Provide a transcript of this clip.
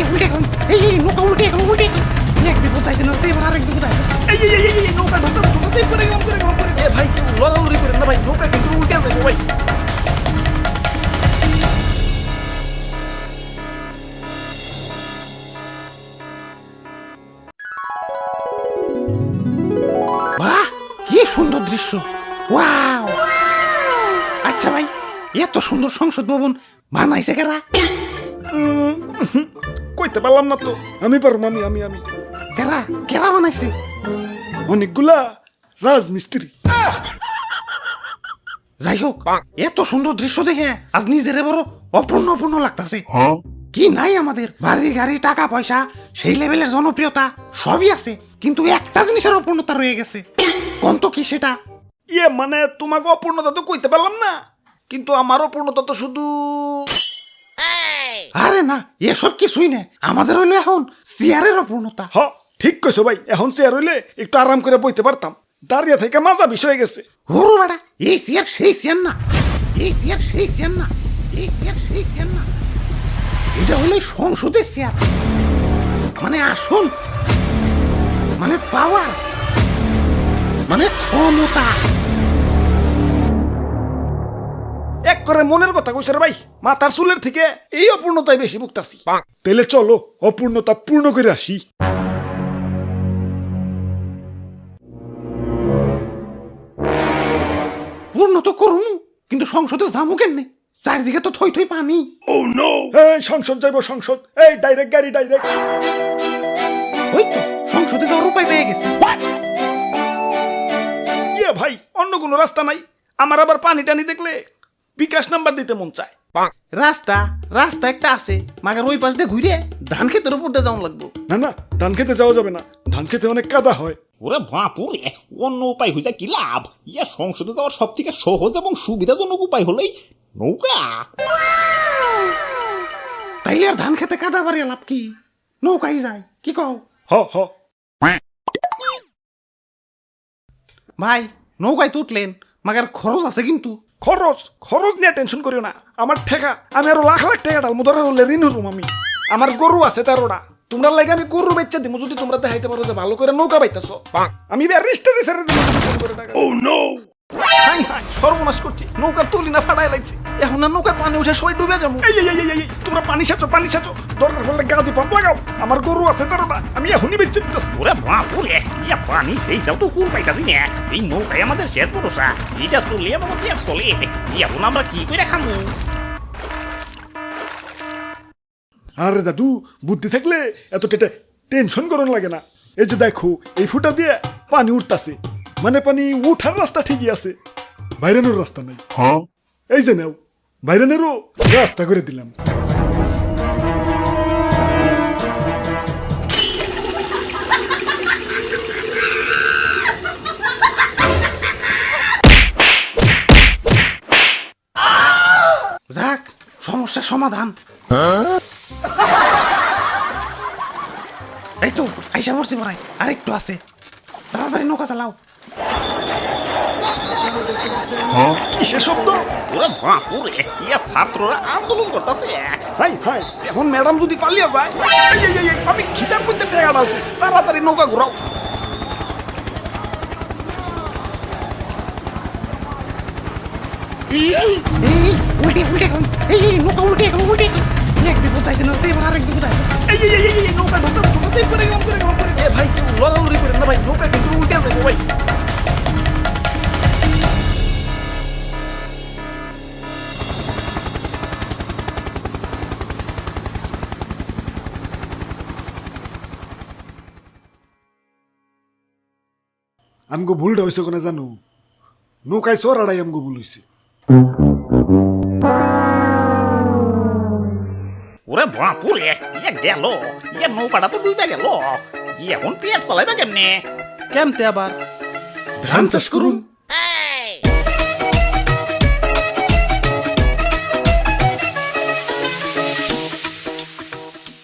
উল্টে উল্টে এখন এই এই নৌকা উল্টে এখন উল্টে এখন এক বিপদ যাইতে না এবার আরেক বিপদ আইছে এই এই এই, এই নৌকা ঢুকতেছে ঢুকতেছে করে গেলাম করে গেলাম করে এ ভাই কেউ লড়ালড়ি করেন না ভাই নৌকা কিন্তু উল্টে আছে ভাই বাহ কি সুন্দর দৃশ্য ওয়াও আচ্ছা ভাই এত সুন্দর সংসদ ভবন বানাইছে কারা কইতে পারলাম না তো। আমি পারব আমি আমি আমি। কারা কারা বানাইছে? অনেকগুলা রাজমিস্ত্রি। যাই হোক এত সুন্দর দৃশ্য দেখে আজ নিজের বড় অপূর্ণ অপূর্ণ লাগতাছে। কি নাই আমাদের? বাড়ি গাড়ি টাকা পয়সা সেই লেভেলের জনপ্রিয়তা সবই আছে কিন্তু একটা জিনিসের অপূর্ণতা রয়ে গেছে। কন্ত কি সেটা? ইয়ে মানে তোমাকে অপূর্ণতা তো কইতে পারলাম না কিন্তু আমার অপূর্ণতা তো শুধু আরে না এসব কিছুই না আমাদের হইল এখন চেয়ারের অপূর্ণতা। হ ঠিক কইছো ভাই এখন চেয়ার হইলে একটু আরাম করে বইতে পারতাম। দাঁড়িয়ে থেকে মাজা বিষয় গেছে। হরু বেড়া এই চেয়ার সেই চেয়ার না। এই চেয়ার সেই চেয়ার না। এই চেয়ার সেই চেয়ার না। এটা হলো সংসদের চেয়ার। মানে আসল মানে পাওয়ার মানে ক্ষমতা। করে মনের কথা কইছে রে ভাই। মাথার চুলের থেকে এই অপূর্ণতাই বেশি মুক্তাছি তাইলে চলো অপূর্ণতা পূর্ণ করে আসি। পূর্ণ তো করুন কিন্তু সংসদে যাব কেমনে? চারিদিকে তো থই থই পানি। ও নো এই সংসদ যাইব সংসদ। এই ডাইরেক্ট গাড়ি ডাইরেক্ট ওই তো সংসদে যাওয়ার উপায় পেয়ে গেছে। ইয়ে ভাই অন্য কোনো রাস্তা নাই। আমার আবার পানি টানি দেখলে বিকাশ নাম্বার দিতে মন চায়। রাস্তা রাস্তা একটা আছে মাগার ওই পাশ দিয়ে ঘুরে ধান খেতের উপর দিয়ে যাওয়া লাগবো। না না ধান খেতে যাওয়া যাবে না। ধান খেতে অনেক কাদা হয়। ওরে বাপুরে অন্য উপায় হয়েছে কি লাভ? ইয়া সংসদে যাওয়ার সব থেকে সহজ এবং সুবিধাজনক উপায় হলেই নৌকা। তাইলে আর ধান খেতে কাদা বাড়ি লাভ কি? নৌকাই যায় কি কও? হ হ। ভাই নৌকায় তো উঠলেন মাগার খরচ আছে কিন্তু। খরচ খরচ নিয়ে টেনশন করিও না। আমার ঠেকা আমি আরও লাখ লাখ টাকা ডাল ধরে হলে ঋণ হরুম আমি। আমার গরু আছে তেরোটা। তোমরা লাগে আমি গরু বেচা দিমু যদি তোমরা দেখাইতে পারো যে ভালো করে নৌকা পাইতেছো আমি রেস্টারে ছেড়ে দিব হাই হাই সর্বনাশ করছি। নৌকার তুলি না ফাড়াই লাগছে। এখন আর নৌকায় পানি উঠে সবাই ডুবে যাব। এই এই এই, এই এই তোমরা পানি সাচো পানি সাচো। দরকার পড়লে গাছি পাম্প লাগাও। আমার গরু আছে আমি এখনই বেচে দিতেছি। ওরে বাপুরে ইয়া পানি? সেই যাও তো কুল পাইতাছি না। এই নৌকায় আমাদের শেষ ভরসা। এটা চলে আমার কি আর চলে। এখন আমরা কি করে খামু? আরে দাদু বুদ্ধি থাকলে এত টেটে টেনশন করন লাগে না। এই যে দেখো এই ফুটা দিয়ে পানি উঠতাছে। মানে পানি উঠার রাস্তা ঠিকই আছে। বাইরানোর রাস্তা নাই। এই যে নাও বাইরানেরও রাস্তা করে দিলাম। যাক সমস্যার সমাধান। এই তো আইসা পড়ছি পড়াই আর একটু আছে। তাড়াতাড়ি নৌকা চালাও। কিসের শব্দ? ওরে বাপুরে ইয়া ছাত্ররা আন্দোলন করতেছে। High high. এখন ম্যাডাম যদি পালিয়ে যায় আমি খিটার মধ্যে টেকা ডালতেছি তাড়াতাড়ি নৌকা ঘুরাও। উল্টে উল্টে নৌকা উল্টে উল্টে। এক বিপদ যাইতে না আরেক বিপদ আইছে। আমগো ভুলটা হয়েছে কোনে জানো? নৌকায় আড়াই আমগো ভুল হয়েছে ওরে বাপুরে এক গেল এ নৌকাটা তো ডুবে গেল এখন পেট চালাইবে কেমনে? কেমতে আবার? ধান চাষ করুন।